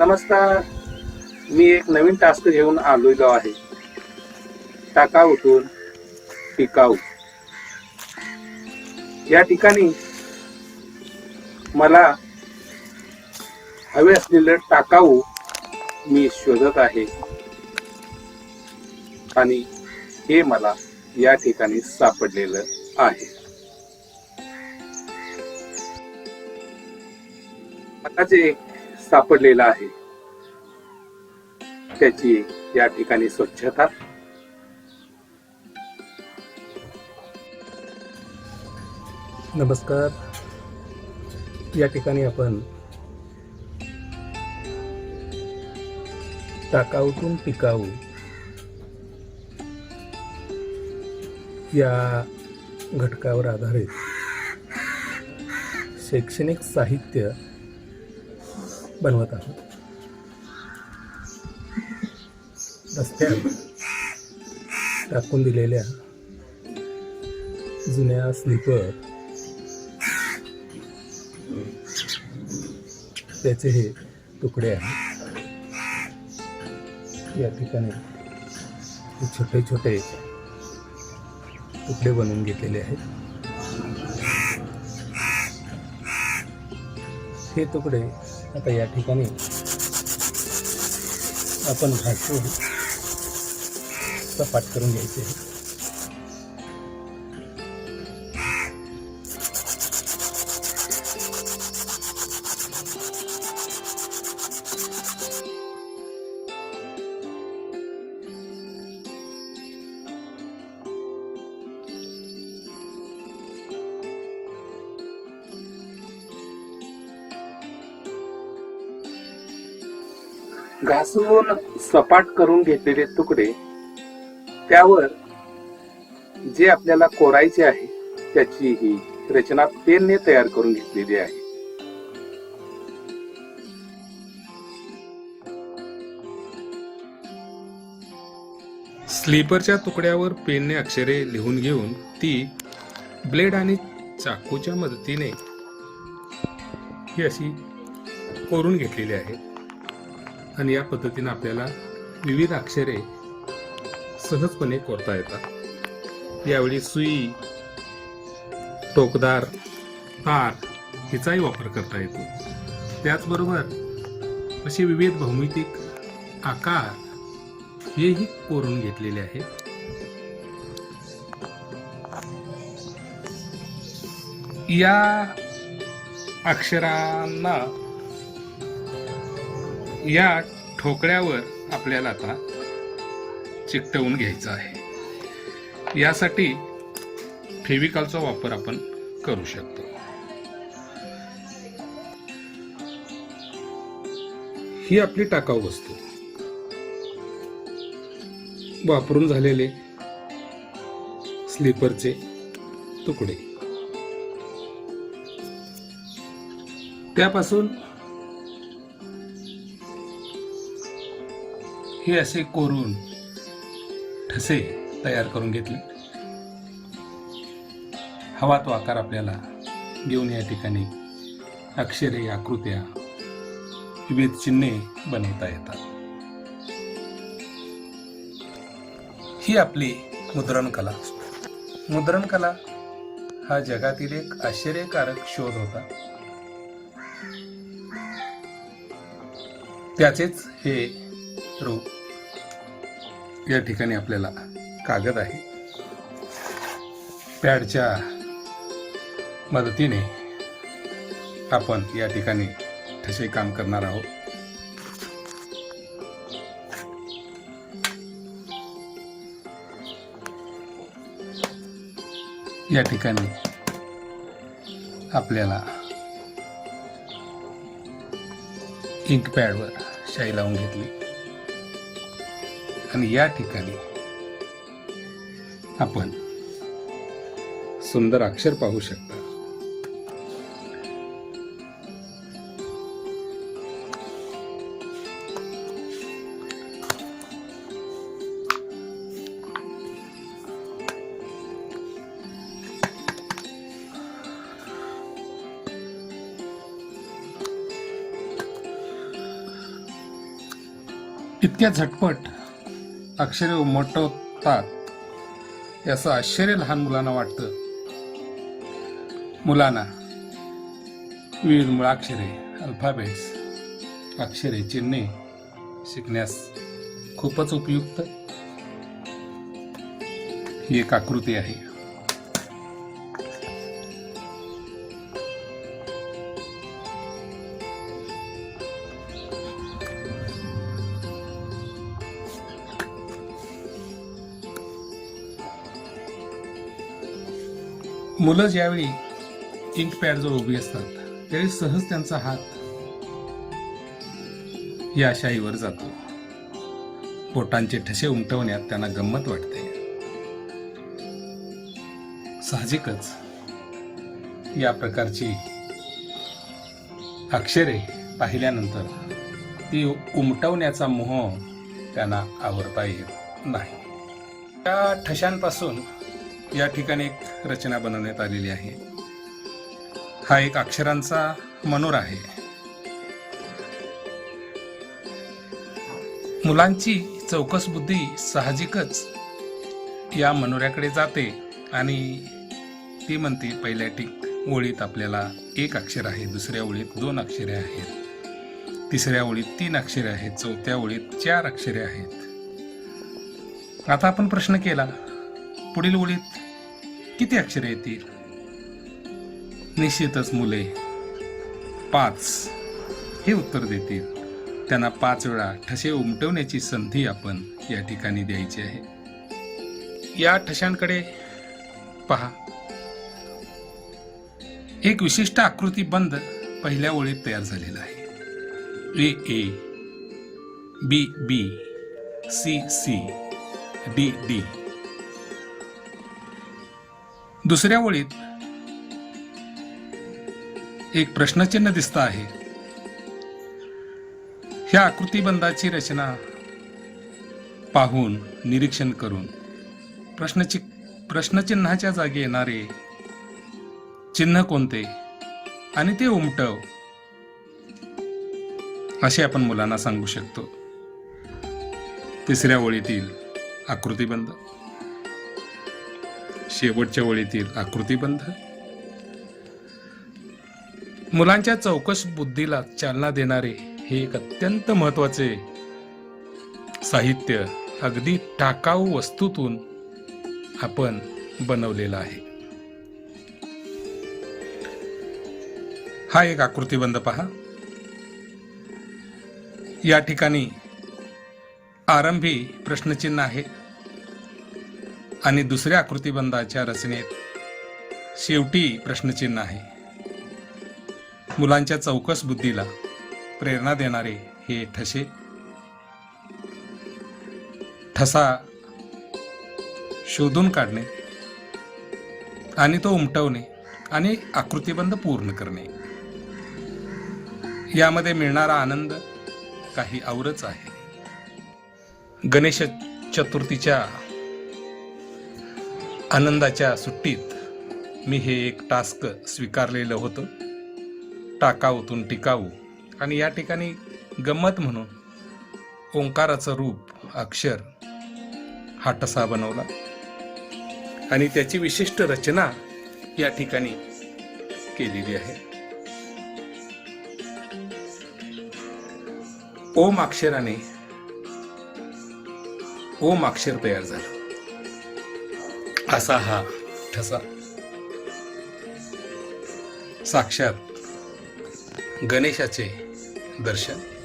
नमस्कार. मी एक नवीन टास्क घेऊन आलेलो आहे. टाका उठून टिकाऊ. या ठिकाणी मला हवे असलेलं टाकाऊ मी शोधत आहे. आणि हे मला या ठिकाणी सापडलेलं आहे. आता जे सापडलेला आहे. त्याची या ठिकाणी स्वच्छता. नमस्कार. या ठिकाणी आपण टाकाऊतून टिकाऊ या घटकावर आधारित शैक्षणिक साहित्य बनवत आहोत. रस्त्यावर टाकून दिलेल्या जुन्या स्लीपर त्याचे हे तुकडे आहेत. या ठिकाणी छोटे छोटे तुकडे बनवून घेतलेले आहेत. हे तुकडे आता या ठिकाणी आपण घासून सपाट करून घ्यायचे. घासून सपाट करून घेतलेले तुकडे त्यावर जे आपल्याला कोरायचे आहे त्याची ही रचना पेनने तयार करून घेतलेली आहे. स्लीपरच्या तुकड्यावर पेनने अक्षरे लिहून घेऊन ती ब्लेड आणि चाकूच्या मदतीने ही अशी कोरून घेतलेली आहे. आणि या पद्धतीनं आपल्याला विविध अक्षरे सहजपणे कोरता येतात. यावेळी सुई टोकदार तार हिचाही वापर करता येतो. त्याचबरोबर असे विविध भौमितिक आकार हेही कोरून घेतलेले आहेत. या अक्षरांना या ठोकळ्यावर आपल्याला आता चिकटवून घ्यायचं आहे. यासाठी फेविकॉलचा वापर आपण करू शकतो. ही आपली टाकाऊ वस्तू. वापरून झालेले स्लीपरचे तुकडे. त्यापासून हे असे कोरून ठसे तयार करून घेतले. हवा तो आकार आपल्याला घेऊन या ठिकाणी अक्षरे आकृत्या विविध चिन्हे बनवता येतात. ही आपली मुद्रण कला. मुद्रण कला हा जगातील एक आश्चर्यकारक शोध होता. त्याचेच हे रूप या ठिकाणी आपल्याला कागद आहे. पॅडच्या मदतीने आपण या ठिकाणी ठसे काम करणार आहोत. या ठिकाणी आपल्याला इंक पॅडवर शाई लावून घेतली. आणि या ठिकाणी आपण सुंदर अक्षर पाहू शकता. इतक्या झटपट अक्षरे उमटवतात याचं आश्चर्य लहान मुलांना वाटतं. मुलांना. विविध मुळाक्षरे अल्फाबेट्स अक्षरे चिन्हे शिकण्यास खूपच उपयुक्त. ही एक आकृती आहे. मुलं ज्यावेळी इंक पॅडजवळ उभी असतात. त्यावेळी सहज त्यांचा हात या शाईवर जातो. पोटांचे ठसे उमटवण्यात त्यांना गंमत वाटते. साहजिकच या प्रकारची अक्षरे पाहिल्यानंतर ती उमटवण्याचा मोह त्यांना आवरता येत नाही. त्या ठशांपासून या ठिकाणी एक रचना बनवण्यात आलेली आहे. हा एक अक्षरांचा मनोर आहे. मुलांची चौकस बुद्धी साहजिकच या मनोऱ्याकडे जाते आणि ती म्हणते पहिल्या टिक ओळीत आपल्याला एक अक्षर आहे दुसऱ्या ओळीत दोन अक्षरे आहेत तिसऱ्या ओळीत तीन अक्षरे आहेत चौथ्या ओळीत चार अक्षरे आहेत. आता आपण प्रश्न केला पुढील ओळीत किती अक्षरे येतील? निश्चितच मुले. पाच. हे उत्तर देतील. त्यांना पाच वेळा ठसे उमटवण्याची संधी आपण या ठिकाणी द्यायची आहे. या ठशांकडे पहा. एक विशिष्ट आकृती बंद पहिल्या ओळीत तयार झालेला आहे. A A B B C C D D. दुसऱ्या ओळीत एक प्रश्नचिन्ह दिसत आहे. ह्या आकृतीबंधाची रचना पाहून निरीक्षण करून प्रश्नचि प्रश्नचिन्हाच्या जागी येणारे चिन्ह कोणते? आणि ते उमटव. असे आपण मुलांना सांगू शकतो. तिसऱ्या ओळीतील आकृतीबंध. शेवटच्या ओळीतील आकृतीबंध मुलांच्या चौकश बुद्धीला चालना देणारे हे एक अत्यंत महत्त्वाचे साहित्य अगदी टाकाऊ वस्तूतून आपण बनवलेला आहे. हा एक आकृतीबंध पहा. या ठिकाणी आरंभी प्रश्नचिन्ह आहे. आणि दुसऱ्या आकृतीबंधाच्या रचनेत शेवटी प्रश्नचिन्ह आहे. मुलांच्या चौकस बुद्धीला प्रेरणा देणारे हे ठसे. ठसा शोधून काढणे आणि तो उमटवणे आणि आकृतीबंध पूर्ण करणे. यामध्ये मिळणारा आनंद काही औरच आहे. गणेश चतुर्थीच्या आनंदाच्या सुट्टीत मी हे एक टास्क स्वीकारलेलं होतं. टाकाऊतून टिकाऊ आणि या ठिकाणी गंमत म्हणून ओंकाराचं रूप अक्षर हा टसा बनवला. आणि त्याची विशिष्ट रचना या ठिकाणी केलेली आहे. ओम अक्षराने ओम अक्षर तयार झालं. असा हा. ठसा. साक्षात गणेशाचे दर्शन.